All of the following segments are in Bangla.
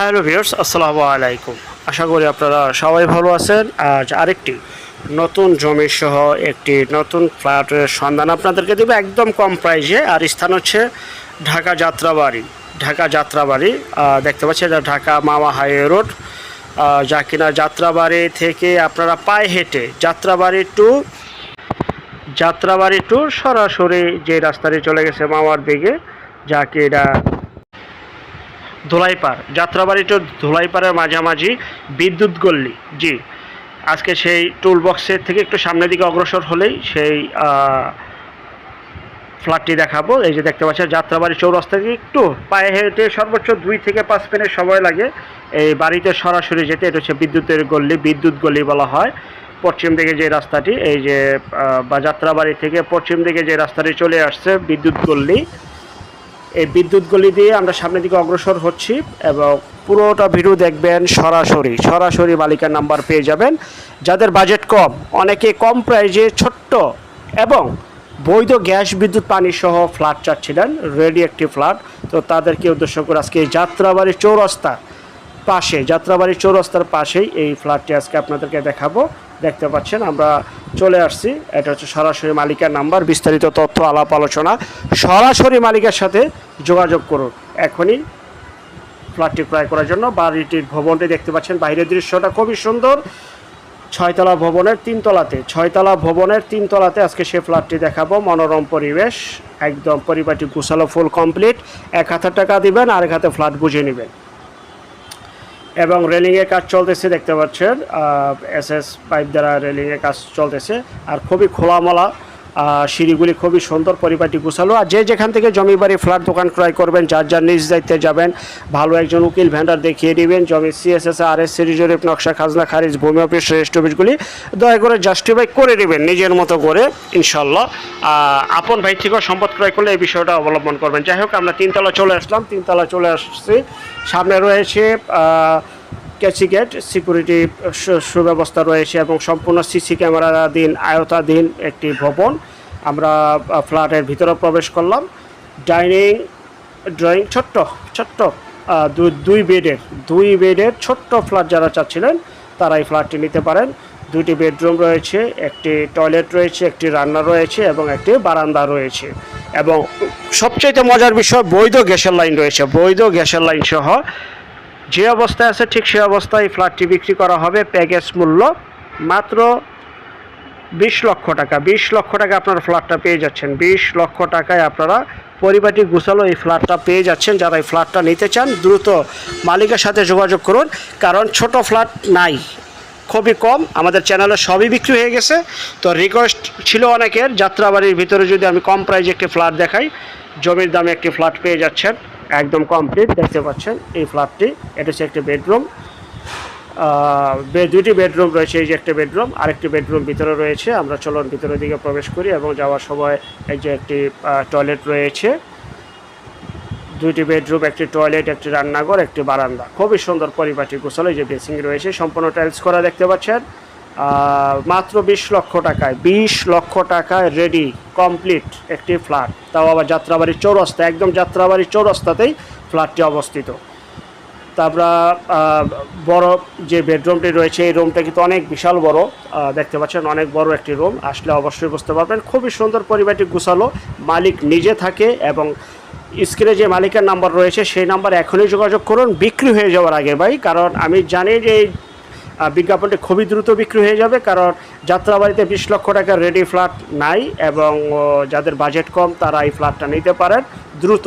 হ্যালো ভিউয়ার্স, আসসালামু আলাইকুম। আশা করি আপনারা সবাই ভালো আছেন। আজ আরেকটি নতুন জমি সহ একটি নতুন ফ্ল্যাটের সন্ধান আপনাদেরকে দেবে একদম কম প্রাইসে। আর স্থান হচ্ছে ঢাকা যাত্রাবাড়ি। ঢাকা যাত্রাবাড়ি দেখতে পাচ্ছেন এটা ঢাকা মামা হাইওয়ে রোড। যা কিনা যাত্রাবাড়ি থেকে আপনারা পায়ে হেঁটে যাত্রাবাড়ি টু যাত্রাবাড়ি টু সরাসরি যে রাস্তাটি চলে গেছে মামার দিকে, যা কি এটা ধুলাইপাড় যাত্রাবাড়ি টু ধুলাইপাড়ের মাঝামাঝি বিদ্যুৎ গল্লি জি, আজকে সেই টুল বক্সের থেকে একটু সামনের দিকে অগ্রসর হলেই সেই ফ্ল্যাটটি দেখাবো। এই যে দেখতে পাচ্ছেন, যাত্রাবাড়ি চৌরাস্তা থেকে একটু পায়ে হেঁটে সর্বোচ্চ দুই থেকে পাঁচ মিনিট সময় লাগে। এই বাড়িতে সরাসরি যেতে, এটা হচ্ছে বিদ্যুতের গল্লি বিদ্যুৎ গল্লি বলা হয়। পশ্চিম দিকে যে রাস্তাটি, এই যে বা যাত্রাবাড়ি থেকে পশ্চিম দিকে যে রাস্তাটি চলে আসছে বিদ্যুৎ গল্লি এই বিদ্যুৎ গলি দিয়ে আমরা সামনের দিকে অগ্রসর হচ্ছি এবং পুরোটা ভিডিও দেখবেন সরাসরি। সরাসরি মালিকার নাম্বার পেয়ে যাবেন। যাদের বাজেট কম, অনেকে কম প্রাইজে ছোট্ট এবং বৈধ গ্যাস, বিদ্যুৎ, পানি সহ ফ্ল্যাট চাচ্ছিলেন রেডি একটি ফ্ল্যাট তো তাদেরকে উদ্দেশ্য করে আজকে এই যাত্রাবাড়ি চৌরাস্তা পাশে, যাত্রাবাড়ি চৌরাস্তার পাশেই এই ফ্ল্যাটটি আজকে আপনাদেরকে দেখাবো। দেখতে পাচ্ছেন, আমরা চলে আসছি। এটা হচ্ছে সরাসরি মালিকার নাম্বার, বিস্তারিত তথ্য, আলাপ, আলোচনা। সরাসরি মালিকের সাথে যোগাযোগ করুন। এখনই ফ্ল্যাটটি ক্রয় করার জন্য বাড়িটির ভবনটি দেখতে পাচ্ছেন। বাইরের দৃশ্যটা খুবই সুন্দর। ছয়তলা ভবনের তিনতলাতে, ছয়তলা ভবনের তিনতলাতে আজকে সে ফ্ল্যাটটি দেখাবো। মনোরম পরিবেশ, একদম পরিবারটি গুছালো, ফুল কমপ্লিট। এক হাজার টাকা দিবেন আর এক হাতে ফ্ল্যাট বুঝে নেবেন। এবং রেলিংয়ের কাজ চলতেছে, দেখতে পাচ্ছেন এস এস পাইপ দ্বারা রেলিংয়ের কাজ চলতেছে। আর খুবই খোলামলা সিঁড়িগুলি খুবই সুন্দর পরিপাটি গুছালো। আর যে যেখান থেকে জমি বাড়ি, ফ্ল্যাট, দোকান ক্রয় করবেন, যার যার নিজ দায়িত্বে যাবেন, ভালো একজন উকিল, ভেন্ডার দেখিয়ে দিবেন। জমি সিএসএস আর এস সিরি জরিপ, নকশা, খাজনা, খারিজ, ভূমি অফিস রেজিস্ট্রি অফিসগুলি দয়া করে জাস্টিফাই করে নেবেন নিজের মতো করে ইনশাল্লাহ আপন ভাই থেকেও সম্পদ ক্রয় করলে এই বিষয়টা অবলম্বন করবেন। যাই হোক, আমরা তিনতলা চলে আসলাম, তিনতলা চলে আসছি। সামনে রয়েছে আহ, ক্যাচি গেট সিকিউরিটি সুব্যবস্থা রয়েছে এবং সম্পূর্ণ সিসি ক্যামেরাধীন আয়তাধীন একটি ভবন। আমরা ফ্ল্যাটের ভিতরে প্রবেশ করলাম। ডাইনিং ড্রয়িং ছোট্ট ছোট্ট দুই বেডের দুই বেডের ছোট্ট ফ্ল্যাট যারা চাচ্ছিলেন তারা এই ফ্ল্যাটটি নিতে পারেন। দুটি বেডরুম রয়েছে একটি টয়লেট রয়েছে একটি রান্না রয়েছে এবং একটি বারান্দা রয়েছে। এবং সবচাইতে মজার বিষয় বৈধ গ্যাসের লাইন রয়েছে। বৈধ গ্যাসের লাইন সহ যে অবস্থায় আছে ঠিক সেই অবস্থায় এই ফ্ল্যাটটি বিক্রি করা হবে। প্যাকেজ মূল্য মাত্র বিশ লক্ষ টাকা। বিশ লক্ষ টাকা আপনারা ফ্ল্যাটটা পেয়ে যাচ্ছেন। বিশ লক্ষ টাকায় আপনারা পরিবারটি গুছালো এই ফ্ল্যাটটা পেয়ে যাচ্ছেন। যারা এই ফ্ল্যাটটা নিতে চান, দ্রুত মালিকের সাথে যোগাযোগ করুন, কারণ ছোট ফ্ল্যাট নাই, খুবই কম। আমাদের চ্যানেলে সবই বিক্রি হয়ে গেছে। তো রিকোয়েস্ট ছিল অনেকের, যাত্রাবাড়ির ভিতরে যদি আমি কম প্রাইজে একটি ফ্ল্যাট দেখাই, জমির দামে একটি ফ্ল্যাট পেয়ে যাচ্ছেন। একদম কমপ্লিট দেখতে পাচ্ছেন এই ফ্ল্যাটটি এটা হচ্ছে একটি বেডরুম দুটি বেডরুম রয়েছে, এই যে একটা বেডরুম আরেকটি বেডরুম ভিতরে রয়েছে। আমরা চলন ভিতরের দিকে প্রবেশ করি এবং যাওয়ার সময় এই যে একটি টয়লেট রয়েছে। দুইটি বেডরুম একটি টয়লেট একটি রান্নাঘর, একটি বারান্দা। খুবই সুন্দর পরিপাটি এই যে বেসিং রয়েছে। সম্পূর্ণ টাইলস করা দেখতে পাচ্ছেন। মাত্র বিশ লক্ষ টাকায় বিশ লক্ষ টাকায় রেডি কমপ্লিট একটি ফ্ল্যাট তাও আবার যাত্রাবাড়ির চৌরাস্তা একদম যাত্রাবাড়ির চৌরাস্তাতেই ফ্ল্যাটটি অবস্থিত। তা আমরা আহ, বড় যে বেডরুমটি রয়েছে এই রুমটা কিন্তু অনেক বিশাল বড়। দেখতে পাচ্ছেন অনেক বড় একটি রুম আসলে অবশ্যই বুঝতে পারবেন খুবই সুন্দর পরিবারটি গুছালো। মালিক নিজে থাকে এবং স্ক্রিনে যে মালিকের নাম্বার রয়েছে সেই নাম্বার এখনই যোগাযোগ করুন। বিক্রি হয়ে যাওয়ার আগে ভাই কারণ আমি জানি যে বিজ্ঞাপনটি খুবই দ্রুত বিক্রি হয়ে যাবে, কারণ যাত্রাবাড়িতে বিশ লক্ষ টাকার রেডি ফ্ল্যাট নাই এবং যাদের বাজেট কম তারা এই ফ্ল্যাটটা নিতে পারেন দ্রুত।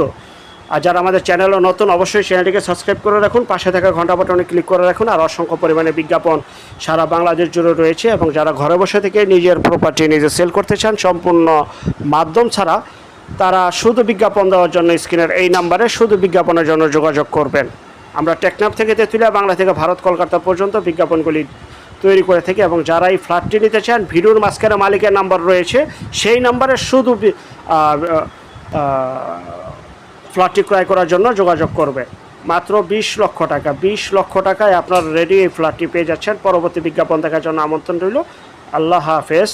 আর যারা আমাদের চ্যানেলও নতুন, অবশ্যই চ্যানেলটিকে সাবস্ক্রাইব করে রাখুন, পাশে থাকা ঘণ্টা বাটনে ক্লিক করে রাখুন, আর অসংখ্য পরিমাণে বিজ্ঞাপন সারা বাংলাদেশ জুড়ে রয়েছে এবং যারা ঘরে বসে থেকে নিজের প্রপার্টি নিজে সেল করতে চান, সম্পূর্ণ মাধ্যম ছাড়া তারা শুধু বিজ্ঞাপন দেওয়ার জন্য স্ক্রিনের এই নাম্বারে শুধু বিজ্ঞাপনের জন্য যোগাযোগ করবেন। আমরা টেকনাফ থেকে তেঁতুলিয়া বাংলা থেকে ভারত কলকাতা পর্যন্ত বিজ্ঞাপনগুলি তৈরি করে থাকি এবং যারা এই ফ্ল্যাটটি নিতে চান ভিডিওর মাঝখানে মালিকের নাম্বার রয়েছে। সেই নাম্বারে শুধু ফ্ল্যাটটি ক্রয় করার জন্য যোগাযোগ করবে। মাত্র বিশ লক্ষ টাকা, বিশ লক্ষ টাকায় আপনার রেডি এই ফ্ল্যাটটি পেয়ে যাচ্ছেন। পরবর্তী বিজ্ঞাপন দেখার জন্য আমন্ত্রণ রইল। আল্লাহ হাফেজ।